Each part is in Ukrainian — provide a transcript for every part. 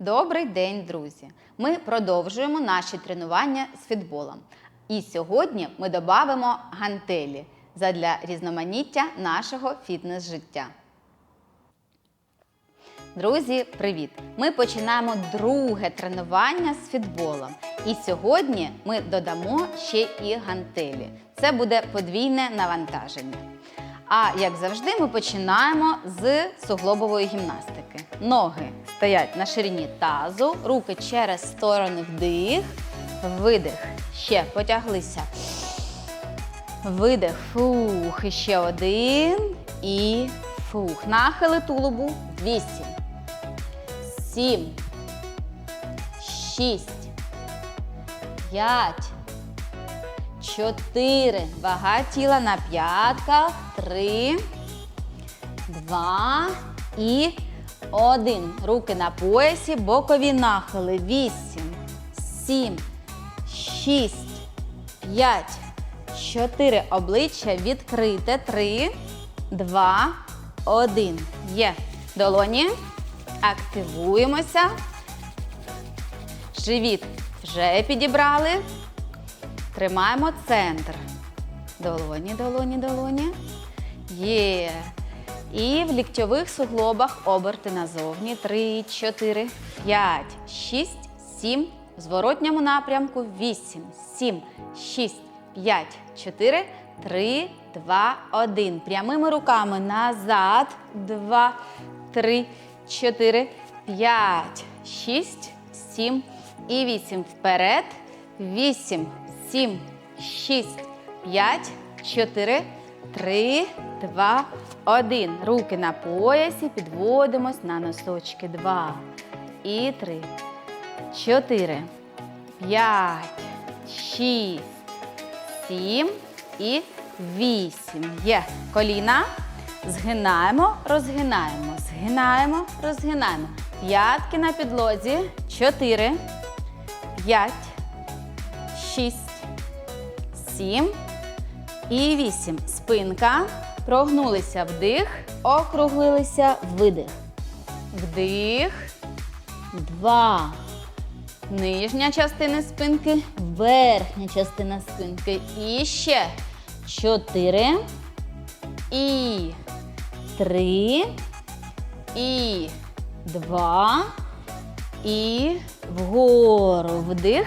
Добрий день, друзі! Ми продовжуємо наші тренування з фітболом. І сьогодні ми додамо гантелі задля різноманіття нашого фітнес-життя. Друзі, привіт! Ми починаємо друге тренування з фітболом. І сьогодні ми додамо ще і гантелі. Це буде подвійне навантаження. А як завжди, ми починаємо з суглобової гімнастики. Ноги стоять на ширині тазу, руки через сторони вдих, видих. Ще потяглися. Видих. Фух. І ще один. І фух. Нахили тулубу. Вісім. Сім. Шість. П'ять. Чотири. Вага тіла на п'ятках. Три. Два. І один. Руки на поясі. Бокові нахили. Вісім. Сім. Шість. П'ять. Чотири. Обличчя відкрите. Три. Два. Один. Є. Долоні. Активуємося. Живіт вже підібрали. Тримаємо центр. Долоні, долоні, долоні. Є. І в ліктьових суглобах оберти назовні. Три, чотири, п'ять, шість, сім. В зворотньому напрямку вісім, сім, шість, п'ять, чотири, три, два, один. Прямими руками назад. Два, три, чотири, п'ять, шість, сім і вісім. Вперед. Вісім, сім, шість, п'ять, чотири, три, два, один. Руки на поясі. Підводимось на носочки. Два і три. Чотири. П'ять. Шість. Сім і вісім. Є. Коліна. Згинаємо, розгинаємо. Згинаємо, розгинаємо. П'ятки на підлозі. Чотири. П'ять. Шість. Сім. І вісім. Спинка. Прогнулися вдих. Округлилися видих. Вдих. Два. Нижня частина спинки, верхня частина спинки. І ще чотири. І три. І два. І вгору вдих.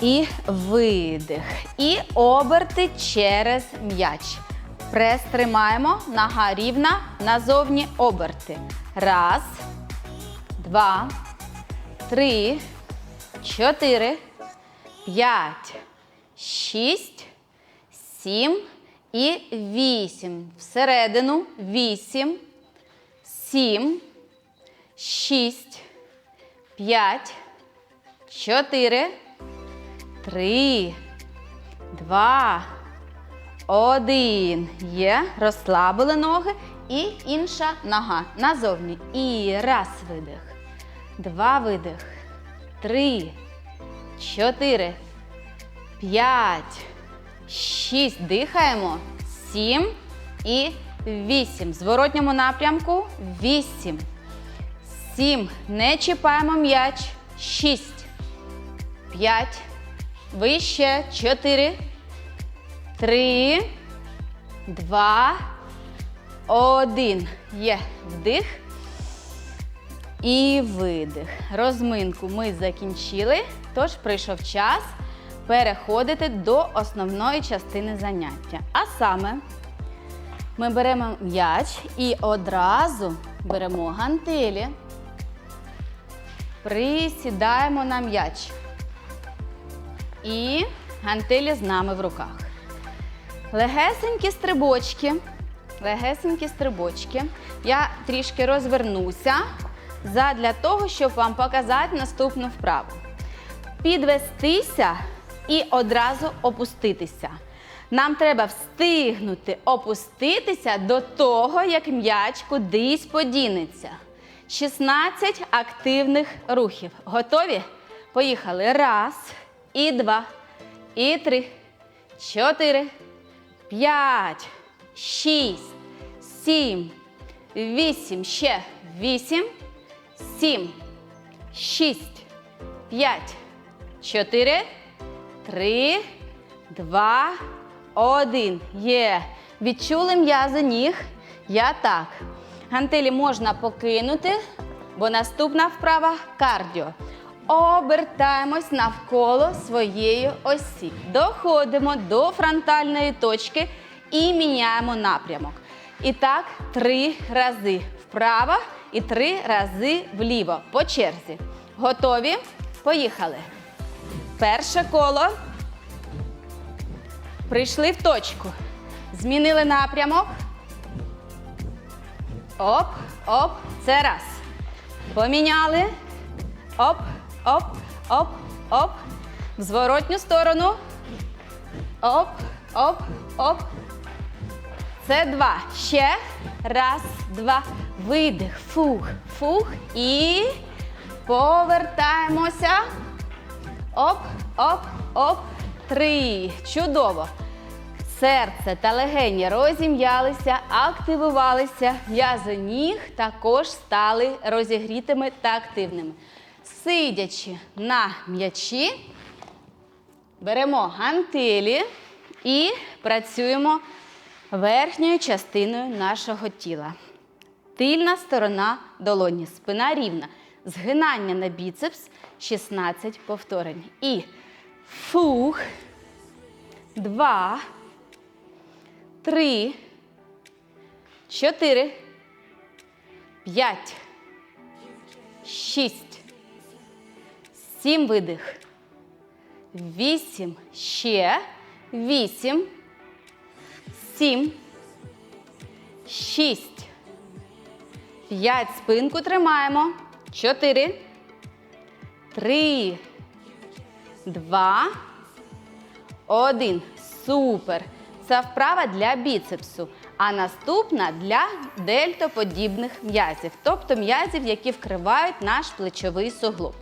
І видих. І оберти через м'яч. Прес тримаємо. Нога рівна. Назовні оберти. Раз, два, три, чотири, п'ять, шість, сім і вісім. Всередину вісім, сім, шість, п'ять, чотири, три, два, один. Є. Розслабили ноги. І інша нога назовні. І раз видих. Два видих. Три. Чотири. П'ять. Шість. Дихаємо. Сім. І вісім. В зворотньому напрямку. Вісім. Сім. Не чіпаємо м'яч. Шість. П'ять. Вище. Чотири. Три. Два. Один. Є. Вдих. І видих. Розминку ми закінчили, тож прийшов час переходити до основної частини заняття. А саме ми беремо м'яч і одразу беремо гантелі, присідаємо на м'яч. І гантелі з нами в руках. Легесенькі стрибочки. Легесенькі стрибочки. Я трішки розвернуся задля того, щоб вам показати наступну вправу. Підвестися і одразу опуститися. Нам треба встигнути опуститися до того, як м'яч кудись подінеться. 16 активних рухів. Готові? Поїхали. Раз, і два, і три, чотири, п'ять, шість, сім, вісім, ще вісім, сім, шість, п'ять, чотири, три, два, один. Є. Відчули м'язи ніг? Я так. Гантелі можна покинути, бо наступна вправа кардіо. Обертаємось навколо своєї осі. Доходимо до фронтальної точки і міняємо напрямок. І так, три рази вправо і три рази вліво. По черзі. Готові? Поїхали. Перше коло. Прийшли в точку. Змінили напрямок. Оп, оп. Це раз. Поміняли. Оп, оп, оп, оп. В зворотню сторону. Оп, оп, оп. Це два. Ще. Раз, два. Видих. Фух, фух. І повертаємося. Оп, оп, оп. Три. Чудово. Серце та легені розім'ялися, активувалися. М'язи ніг також стали розігрітими та активними. Сидячи на м'ячі, беремо гантелі і працюємо верхньою частиною нашого тіла. Тильна сторона долоні, спина рівна. Згинання на біцепс 16 повторень. І фух. Два. Три. Чотири. П'ять. Шість. Сім видих. Вісім. Ще. Вісім. Сім. Шість. П'ять. Спинку тримаємо. Чотири. Три. Два. Один. Супер. Це вправа для біцепсу. А наступна для дельтоподібних м'язів, тобто м'язів, які вкривають наш плечовий суглоб.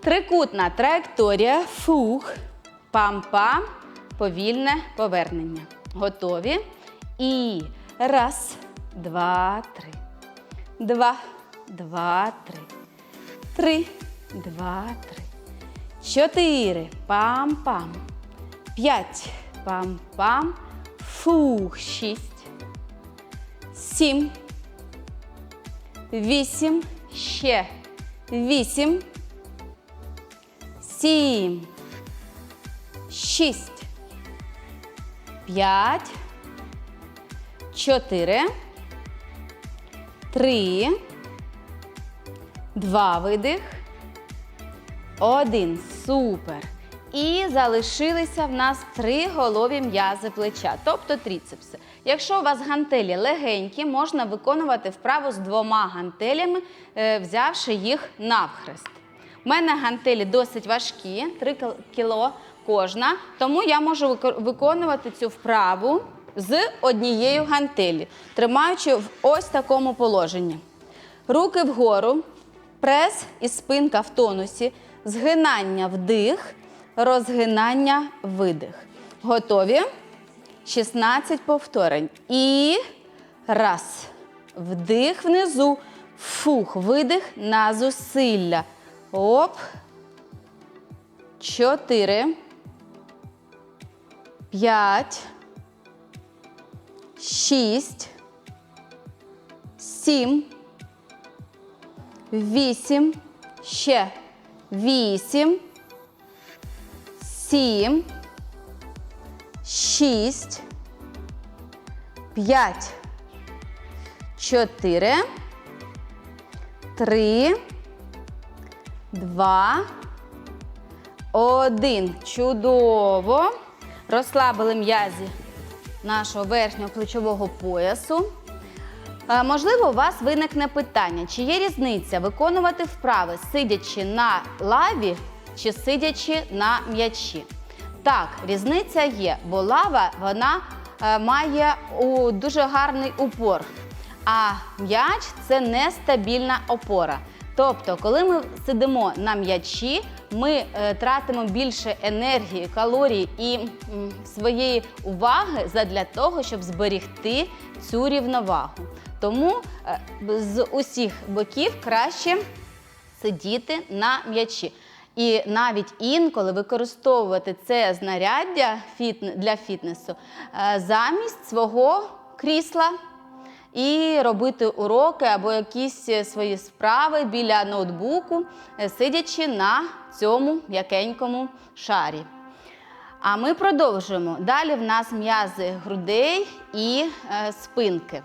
Трикутна траєкторія. Фух. Пам-пам. Повільне повернення. Готові? І раз, два, три. Два, два, три. Три, два, три. Чотири. Пам-пам. П'ять. Пам-пам. Фух. Шість. Сім. Вісім. Ще. Вісім. Сім. Шість. П'ять. Чотири. Три. Два видих. Один. Супер. І залишилися в нас три голові м'язи плеча, тобто тріцепси. Якщо у вас гантелі легенькі, можна виконувати вправу з двома гантелями, е, взявши їх навхрест. У мене гантелі досить важкі, 3 кіло кожна, тому я можу виконувати цю вправу з однією гантелі, тримаючи в ось такому положенні. Руки вгору, прес і спинка в тонусі, згинання вдих, розгинання видих. Готові? 16 повторень. І раз. Вдих внизу. Фух, видих на зусилля. Оп. Чотири. П'ять. Шість. Сім. Вісім. Ще. Вісім. Сім. Шість. П'ять. Чотири. Три. Два. Один. Чудово. Розслабили м'язі нашого верхнього плечового поясу. Е, Можливо, у вас виникне питання, чи є різниця виконувати вправи, сидячи на лаві чи сидячи на м'ячі. Так, різниця є, бо лава вона е, має дуже гарний упор, а м'яч це нестабільна опора. Тобто, коли ми сидимо на м'ячі, ми е, тратимо більше енергії, калорій і своєї уваги задля того, щоб зберігти цю рівновагу. Тому е, з усіх боків краще сидіти на м'ячі. І навіть інколи використовувати це знаряддя для фітнесу е, замість свого крісла і робити уроки або якісь е, свої справи біля ноутбуку, е, сидячи на цьому м'якенькому шарі. А ми продовжуємо. Далі в нас м'язи грудей і е, спинки.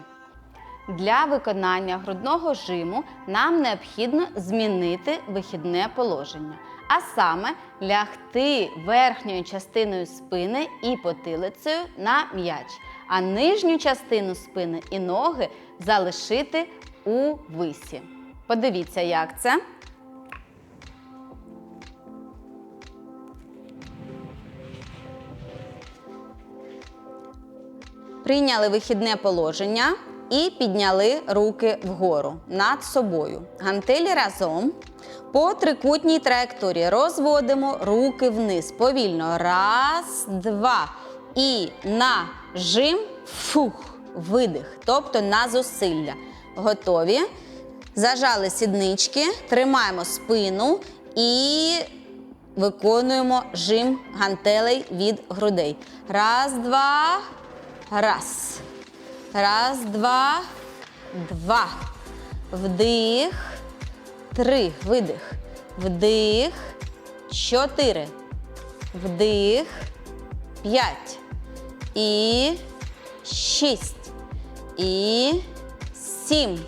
Для виконання грудного жиму нам необхідно змінити вихідне положення, а саме лягти верхньою частиною спини і потилицею на м'яч, а нижню частину спини і ноги залишити у висі. Подивіться, як це. Прийняли вихідне положення і підняли руки вгору над собою. Гантелі разом. По трикутній траєкторії розводимо руки вниз. Повільно. Раз, два. І на жим, фух, видих. Тобто на зусилля. Готові. Зажали сіднички, тримаємо спину і виконуємо жим гантелей від грудей. Раз, два. Раз. Раз, два, два. Вдих. Три. Видих. Вдих. Чотири. Вдих. П'ять. І шість. І сім.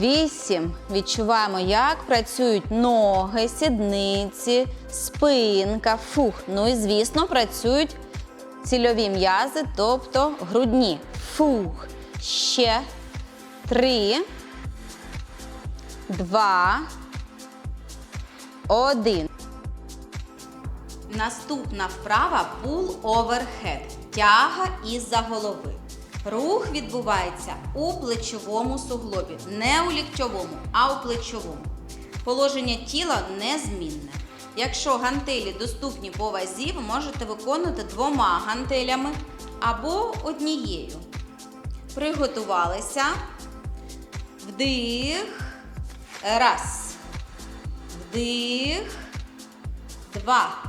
Вісім. Відчуваємо, як працюють ноги, сідниці, спинка. Фух. Ну і, звісно, працюють цільові м'язи, тобто грудні. Фух. Ще. Три. Два. Один. Наступна вправа пул оверхед. Тяга із-за голови. Рух відбувається у плечовому суглобі. Не у ліктьовому, а у плечовому. Положення тіла незмінне. Якщо гантелі доступні по вазі, ви можете виконувати двома гантелями або однією. Приготувалися. Вдих. Раз. Вдих. Два.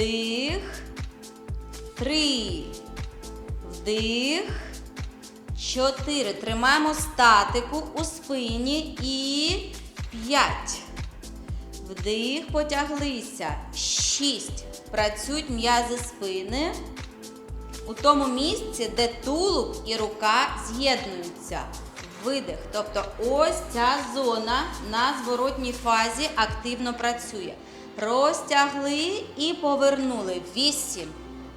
Вдих. Три. Вдих. Чотири. Тримаємо статику у спині і п'ять. Вдих, потяглися. Шість. Працюють м'язи спини. У тому місці, де тулуб і рука з'єднуються. Видих. Тобто ось ця зона на зворотній фазі активно працює. Розтягли і повернули. Вісім.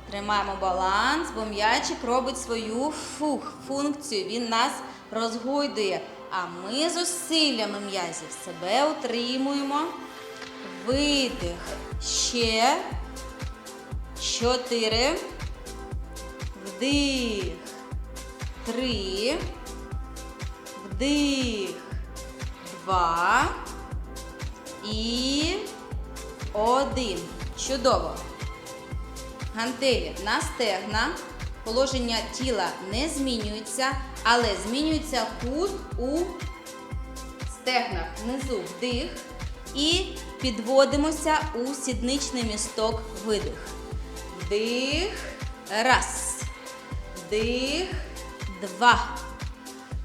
Тримаємо баланс, бо м'ячик робить свою фух, функцію. Він нас розгойдує. А ми зусиллями м'язів себе утримуємо. Видих. Ще. Чотири. Вдих. Три. Вдих. Два. І один. Чудово. Гантелі на стегна. Положення тіла не змінюється, але змінюється кут у стегнах внизу вдих і підводимося у сідничний місток видих. Вдих. Раз. Вдих. Два.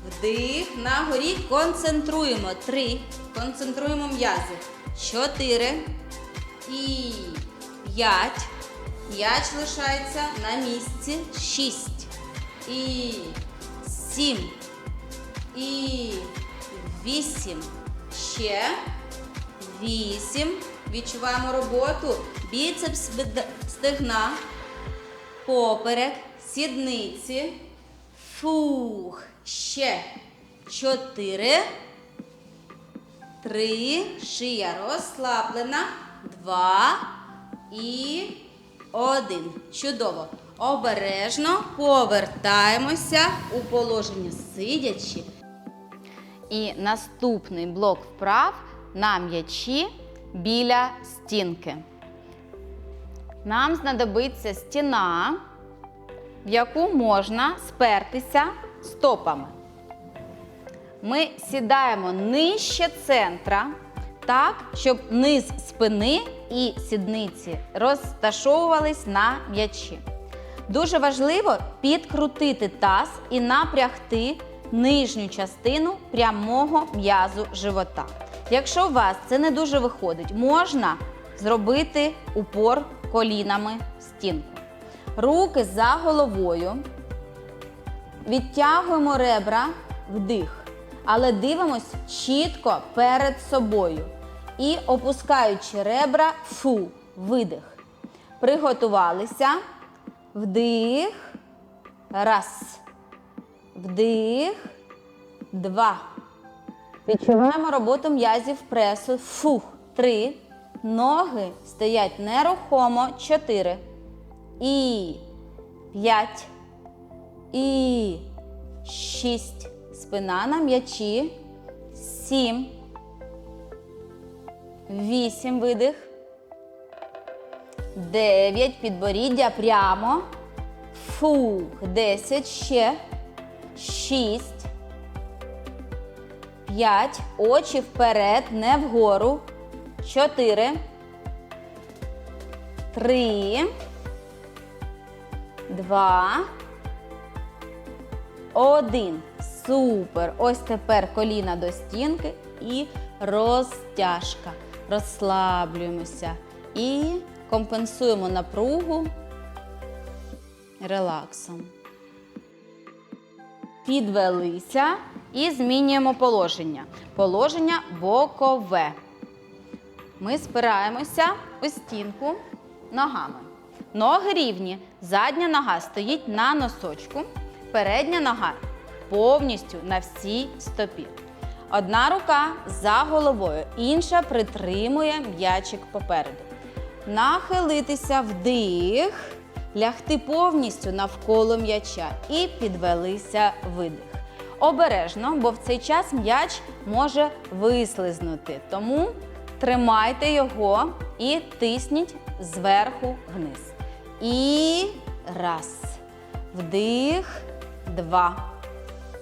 Вдих. Нагорі концентруємо. Три. Концентруємо м'язи. Чотири. І п'ять. М'яч лишається на місці. Шість. І сім. І вісім. Ще. Вісім. Відчуваємо роботу. Біцепс стегна. Поперек. Сідниці. Фух. Ще. Чотири. Три. Шия розслаблена. Два. І один. Чудово. Обережно повертаємося у положення сидячи. І наступний блок вправ на м'ячі біля стінки. Нам знадобиться стіна, в яку можна спертися стопами. Ми сідаємо нижче центра, так, щоб низ спини і сідниці розташовувались на м'ячі. Дуже важливо підкрутити таз і напрягти нижню частину прямого м'язу живота. Якщо у вас це не дуже виходить, можна зробити упор колінами в стінку. Руки за головою. Відтягуємо ребра вдих, але дивимось чітко перед собою. І опускаючи ребра, фу, видих. Приготувалися. Вдих. Раз. Вдих. Два. Відчуваємо роботу м'язів пресу. Фух. Три. Ноги стоять нерухомо. Чотири. І п'ять. І шість. Спина на м'ячі. Сім. Вісім. Видих. Дев'ять. Підборіддя прямо. Фух. Десять. Ще. Шість. П'ять. Очі вперед, не вгору. Чотири. Три. Два. Один. Супер. Ось тепер коліна до стінки і розтяжка. Розслаблюємося. І компенсуємо напругу релаксом. Підвелися і змінюємо положення. Положення бокове. Ми спираємося у стінку ногами. Ноги рівні. Задня нога стоїть на носочку. Передня нога повністю на всій стопі. Одна рука за головою, інша притримує м'ячик попереду. Нахилитися вдих, лягти повністю навколо м'яча і підвелися видих. Обережно, бо в цей час м'яч може вислизнути. Тому тримайте його і тисніть зверху вниз. І раз. Вдих, два.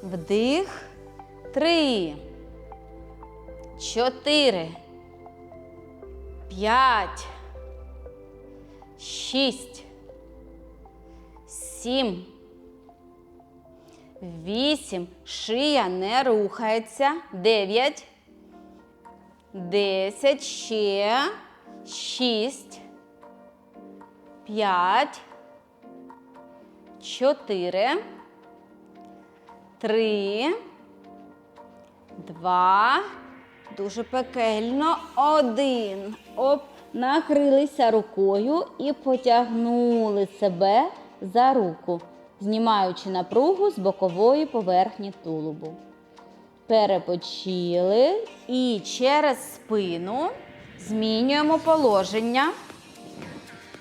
Вдих, три. Чотири. П'ять. Шість. Сім. Вісім. Шия не рухається. Дев'ять. Десять. Ще. Шість. П'ять. Чотири. Три. Два. Дуже пекельно. Один. Оп. Накрилися рукою і потягнули себе за руку, знімаючи напругу з бокової поверхні тулубу. Перепочили і через спину змінюємо положення.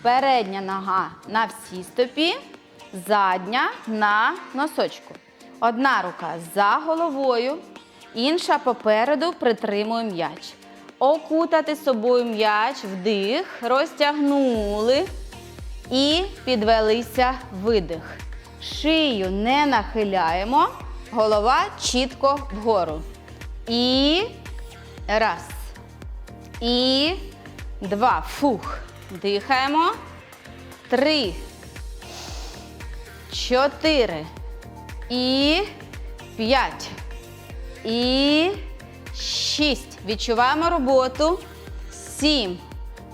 Передня нога на всій стопі, задня на носочку. Одна рука за головою, інша попереду притримує м'яч. Окутати собою м'яч, вдих, розтягнули і підвелися видих. Шию не нахиляємо, голова чітко вгору. І раз. І два. Фух. Дихаємо. Три. Чотири. І п'ять. І шість. Відчуваємо роботу. Сім.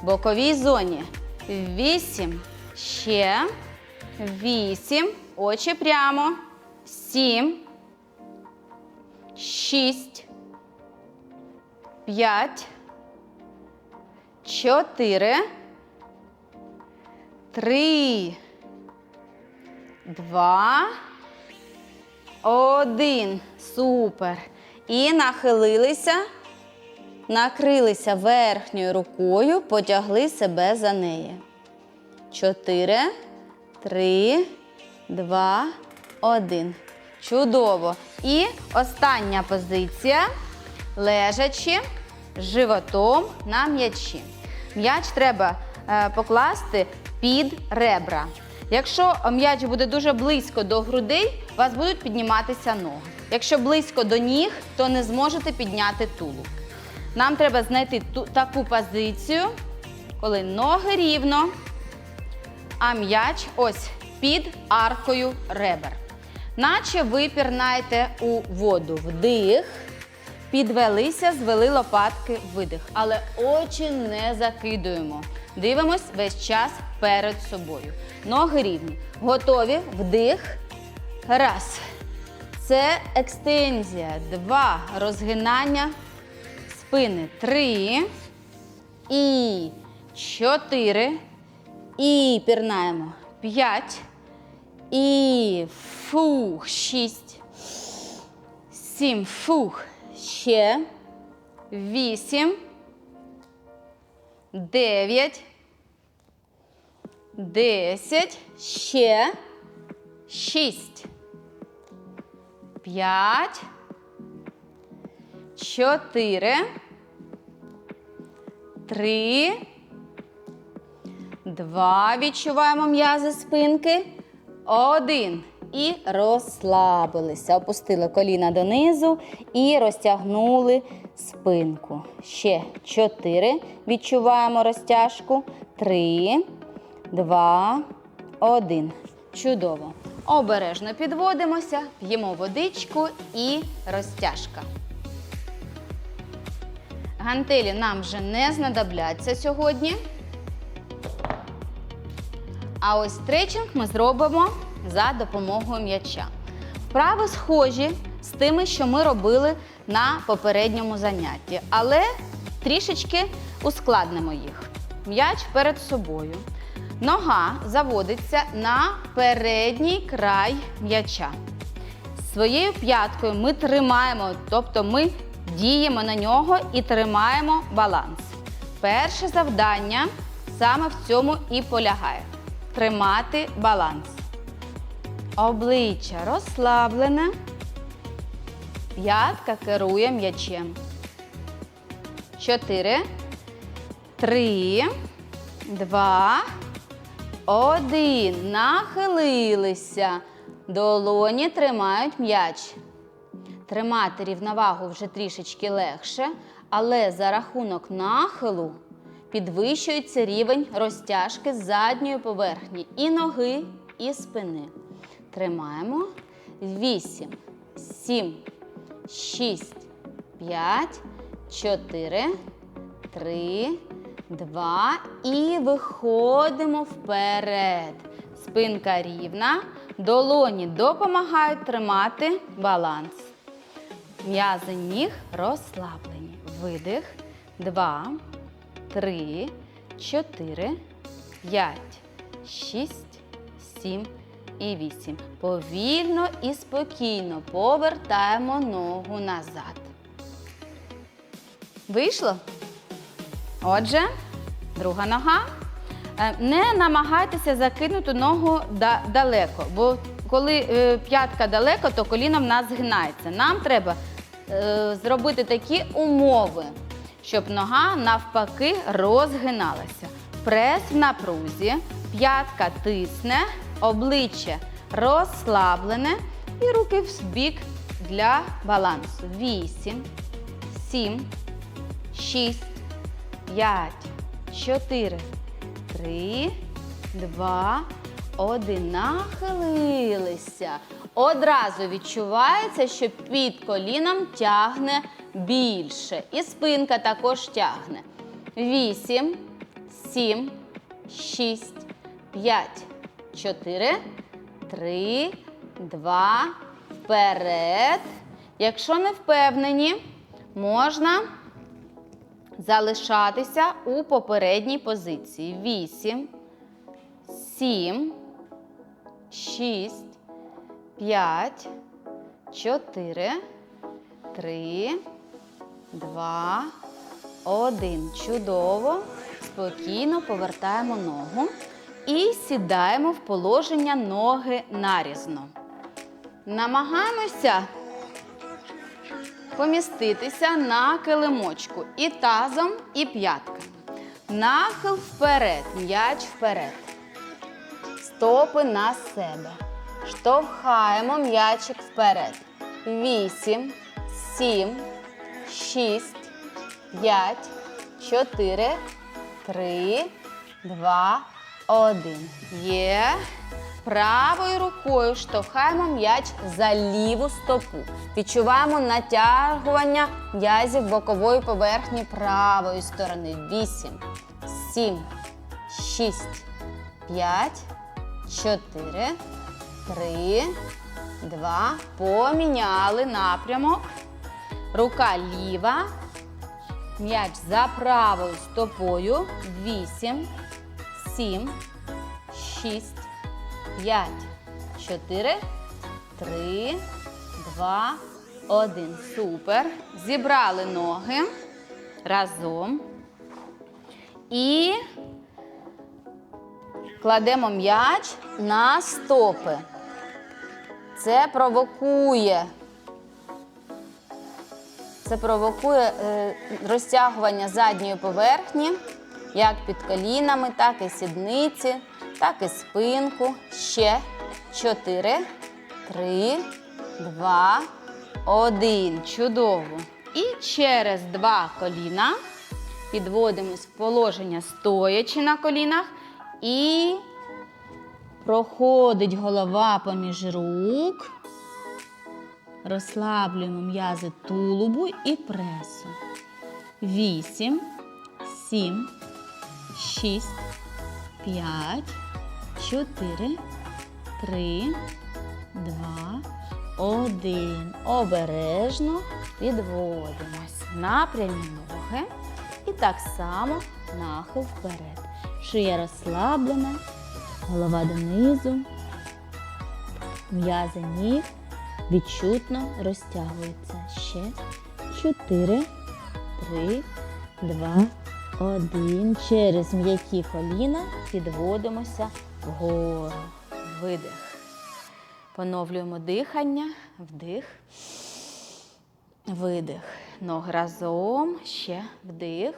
Боковій зоні. Вісім. Ще. Вісім. Очі прямо. Сім. Шість. П'ять. Чотири. Три. Два. Один. Супер. І нахилилися, накрилися верхньою рукою, потягли себе за неї. Чотири, три, два, один. Чудово. І остання позиція лежачи животом на м'ячі. М'яч треба е, покласти під ребра. Якщо м'яч буде дуже близько до грудей, у вас будуть підніматися ноги. Якщо близько до ніг, то не зможете підняти тулуб. Нам треба знайти ту, таку позицію, коли ноги рівно, а м'яч ось під аркою ребер. Наче ви пірнаєте у воду. Вдих, підвелися, звели лопатки, видих. Але очі не закидуємо. Дивимось весь час перед собою. Ноги рівні. Готові. Вдих. Раз. Це екстензія. Два. Розгинання спини. Три. І чотири. І пірнаємо. П'ять. І фух. Шість. Сім. Фух. Ще. Вісім. Дев'ять. Десять. Ще. Шість. П'ять. Чотири. Три. Два. Відчуваємо м'язи спинки. Один. І розслабилися. Опустили коліна донизу і розтягнули спинку. Ще чотири. Відчуваємо розтяжку. Три, два, один. Чудово. Обережно підводимося, п'ємо водичку і розтяжка. Гантелі нам вже не знадобляться сьогодні. А ось стретчинг ми зробимо за допомогою м'яча. Вправи схожі з тими, що ми робили на попередньому занятті, але трішечки ускладнимо їх. М'яч перед собою. Нога заводиться на передній край м'яча. Своєю п'яткою ми тримаємо, тобто ми діємо на нього і тримаємо баланс. Перше завдання саме в цьому і полягає тримати баланс. Обличчя розслаблене. П'ятка керує м'ячем. Чотири. Три. Два. Один. Нахилилися. Долоні тримають м'яч. Тримати рівновагу вже трішечки легше, але за рахунок нахилу підвищується рівень розтяжки задньої поверхні і ноги, і спини. Тримаємо. 8, 7, 6, 5, 4, 3, 2 і виходимо вперед. Спинка рівна. Долоні допомагають тримати баланс. М'язи ніг розслаблені. Видих. Два, три, чотири, п'ять, шість, сім і вісім. Повільно і спокійно повертаємо ногу назад. Вийшло? Отже, друга нога. Е, Не намагайтеся закинути ногу далеко, бо коли е, п'ятка далеко, то коліно в нас згинається. Нам треба е, зробити такі умови, щоб нога навпаки розгиналася. Прес в напрузі, п'ятка тисне, обличчя розслаблене і руки в бік для балансу. Вісім, сім, шість. П'ять, чотири, три, два, один. Нахилилися. Одразу відчувається, що під коліном тягне більше. І спинка також тягне. Вісім, сім, шість, п'ять, чотири, три, два, вперед. Якщо не впевнені, можна залишатися у попередній позиції. 8, 7, 6, 5, 4, 3, 2, 1. Чудово. Спокійно повертаємо ногу і сідаємо в положення ноги нарізно. Намагаємося поміститися на килимочку і тазом, і п'ятками. Нахил вперед, м'яч вперед. Стопи на себе. Штовхаємо м'ячик вперед. Вісім, сім, шість, п'ять, чотири, три, два, один. Є. Правою рукою штовхаємо м'яч за ліву стопу. Відчуваємо натягування м'язів бокової поверхні правої сторони. Вісім, сім, шість, п'ять, чотири, три, два. Поміняли напрямок. Рука ліва. М'яч за правою стопою. Вісім, сім, шість, п'ять, чотири, три, два, один. Супер. Зібрали ноги разом. І кладемо м'яч на стопи. Це провокує. Це провокує е, розтягування задньої поверхні, як під колінами, так і сідниці, так і спинку. Ще 4, 3, 2, 1. Чудово. І через два коліна підводимось в положення стоячи на колінах і проходить голова поміж рук. Розслаблюємо м'язи тулубу і пресу. Вісім, сім, шість, п'ять, чотири, три, два, один. Обережно підводимось. Напрямі ноги. І так само нахил вперед. Шия розслаблена, голова донизу, м'язи ніг відчутно розтягується. Ще 4, 3, 2, 1. Через м'які коліна підводимося вгору. Видих. Поновлюємо дихання, вдих, видих. Ноги разом. Ще вдих,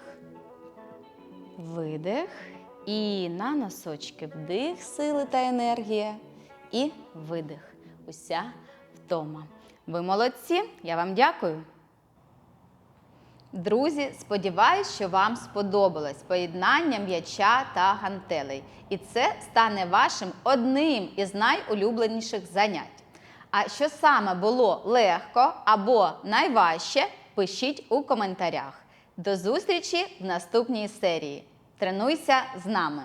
видих. І на носочки вдих, сили та енергія. І видих. Уся втома. Ви молодці, я вам дякую. Друзі, сподіваюсь, що вам сподобалось поєднання м'яча та гантелей. І це стане вашим одним із найулюбленіших занять. А що саме було легко або найважче, пишіть у коментарях. До зустрічі в наступній серії. Тренуйся з нами!